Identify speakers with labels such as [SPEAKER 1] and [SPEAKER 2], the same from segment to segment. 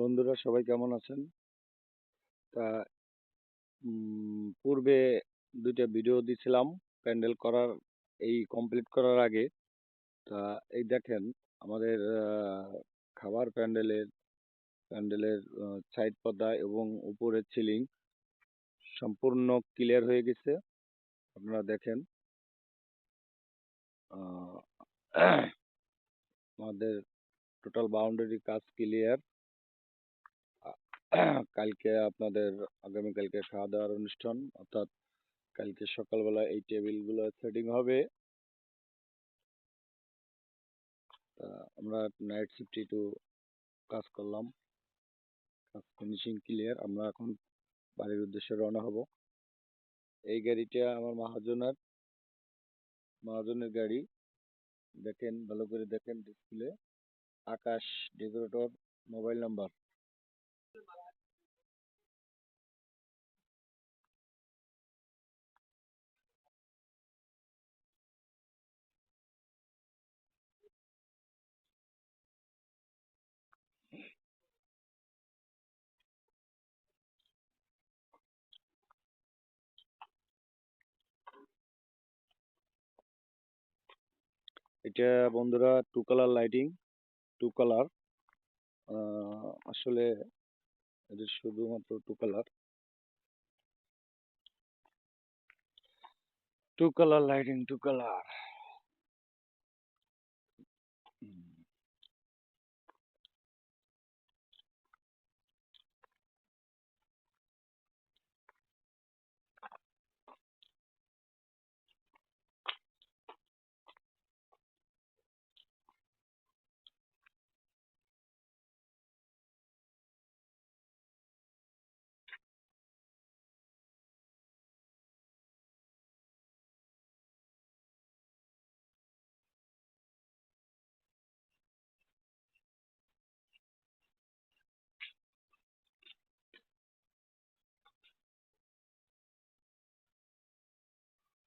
[SPEAKER 1] বন্ধুরা সবাই কেমন আছেন? তা পূর্বে দুইটা ভিডিও দিছিলাম প্যান্ডেল করার, এই কমপ্লিট করার আগে। তা, এই দেখেন, আমাদের খাবার প্যান্ডেলের প্যান্ডেলের সাইড পর্দা এবং উপরের সিলিং সম্পূর্ণ ক্লিয়ার হয়ে গেছে। আপনারা দেখেন। আমাদের টোটাল বাউন্ডারি কাজ ক্লিয়ার কালকে আপনাদের আগামীকালকে খাওয়া দাওয়ার অনুষ্ঠান। অর্থাৎ কালকে সকালবেলা এই টেবিলগুলো সেটিং হবে। আমরা নাইট শিফট একটু কাজ করলাম। কাজ ফিনিশিং ক্লিয়ার আমরা এখন বাড়ির উদ্দেশ্যে রওনা হব। এই গাড়িটা আমার মহাজনের মহাজনের গাড়ি। দেখেন, ভালো করে দেখেন display Akash decorator mobile number এটা বন্ধুরা two colour lighting two colour আসলে এটা শুধুমাত্র two colour two colour lighting two colour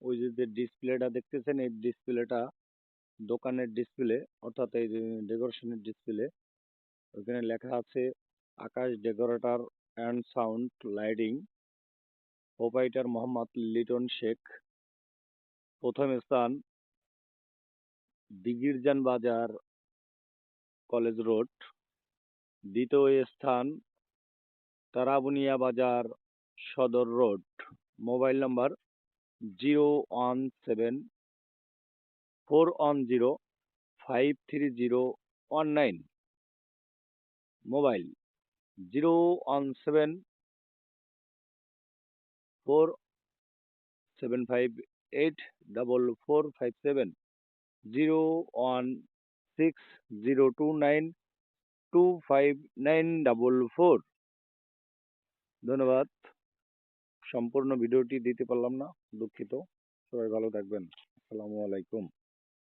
[SPEAKER 1] ওই যে ডিসপ্লেটা দেখতেছেন, এই ডিসপ্লেটা দোকানের ডিসপ্লে অর্থাৎ এই ডেকোরেশনের ডিসপ্লে ওখানে লেখা আছে, Akash decorator and sound lighting proprietor Mohammad Liton Sheikh প্রথম স্থান, দিগিরজান বাজার কলেজ রোড, দ্বিতীয় স্থান, Tarabunia Bazar Sadar road, mobile number zero one seven four one zero five three zero one nine mobile zero one seven four seven five eight double four five seven zero one six zero two nine two five nine double four ধন্যবাদ। সম্পূর্ণ ভিডিওটি দিতে পারলাম না দুঃখিত। সবাই ভালো থাকবেন। আসসালামু আলাইকুম।